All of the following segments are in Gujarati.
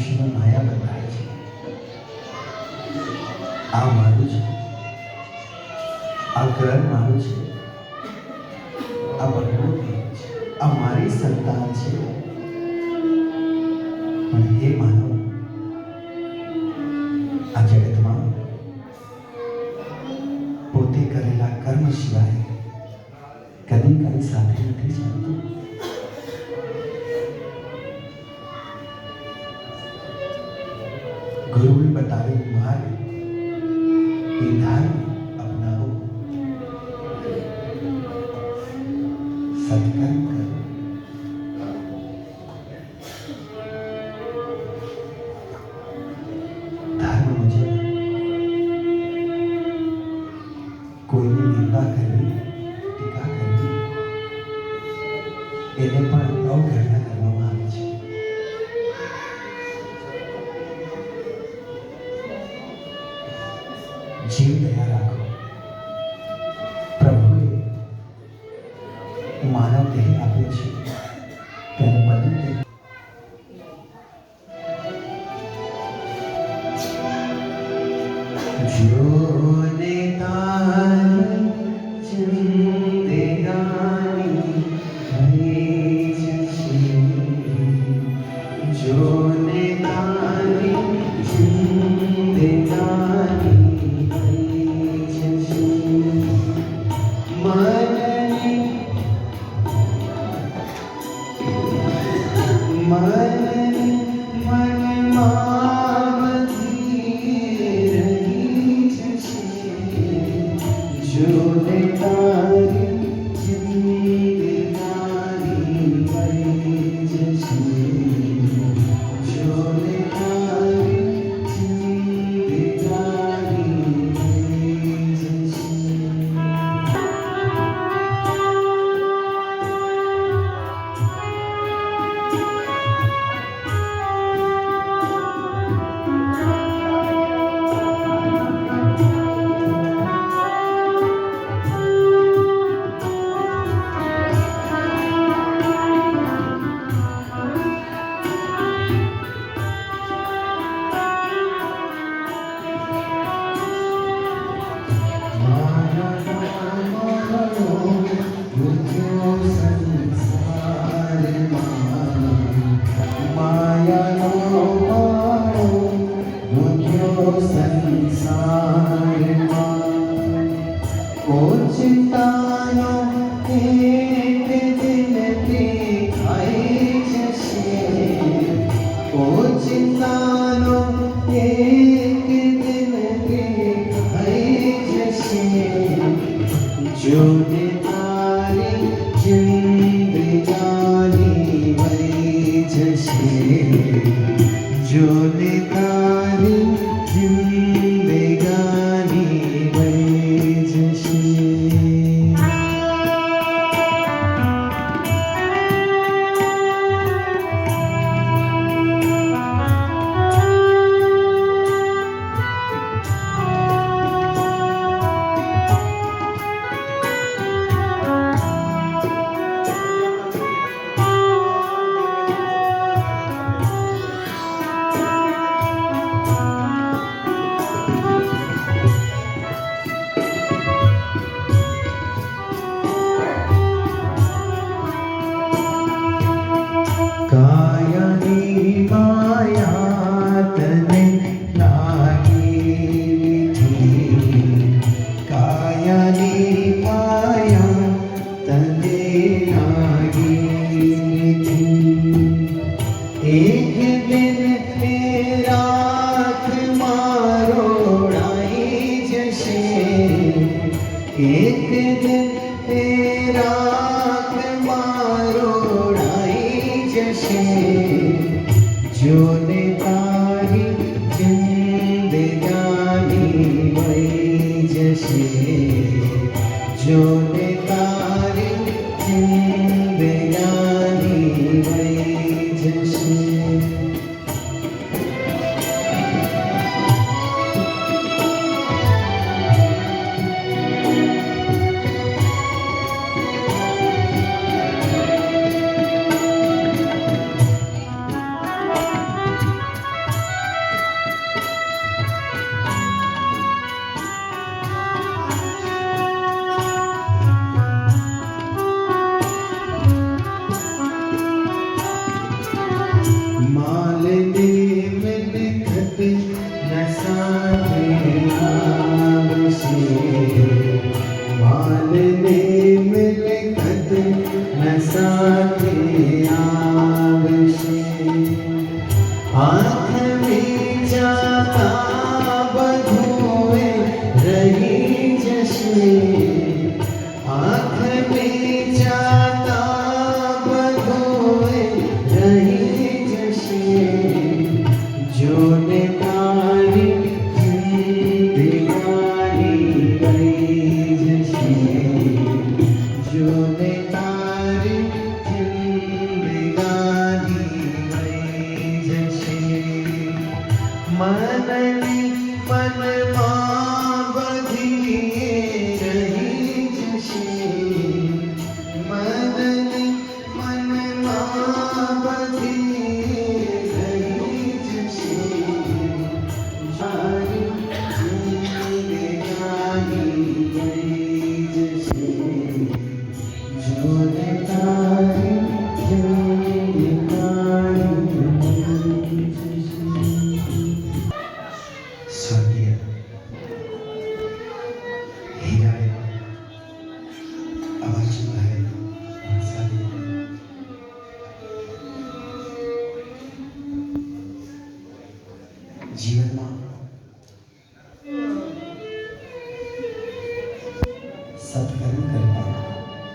મનુષ્યનો માયા બતાવે છે. આ મારું છે. આ ગ્રહ મારું છે. આ પ્રકૃતિ આ મારી સંતાન છે. પણ એ માનવ સત્કાર મુજબ કોઈની નિંદા કરવી. ટીકા કરવી. એને પણ અવગણના કરવામાં આવે છે જીવ દયા રાખો. চলে আছে যদি যে Amen. સત્કર્મ કરતા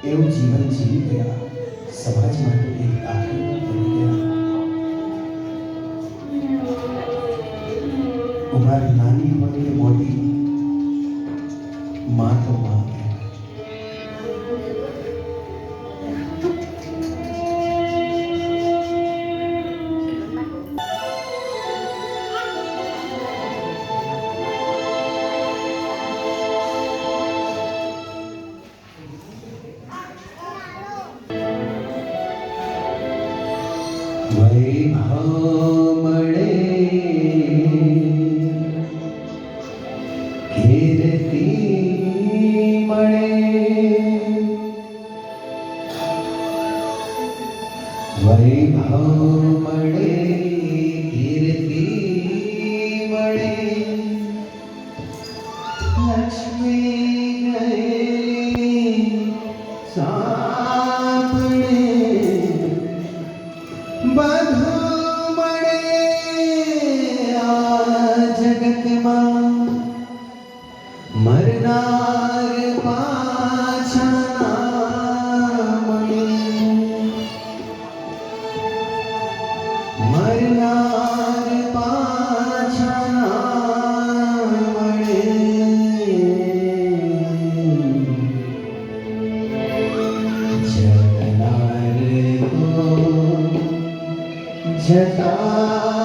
એવું જીવન જીવી ગયા સમાજ માટે એક દાખલ બની ગયા ઉમર નાની હોય કે મોટી મા તો વૈભવ મળે 简单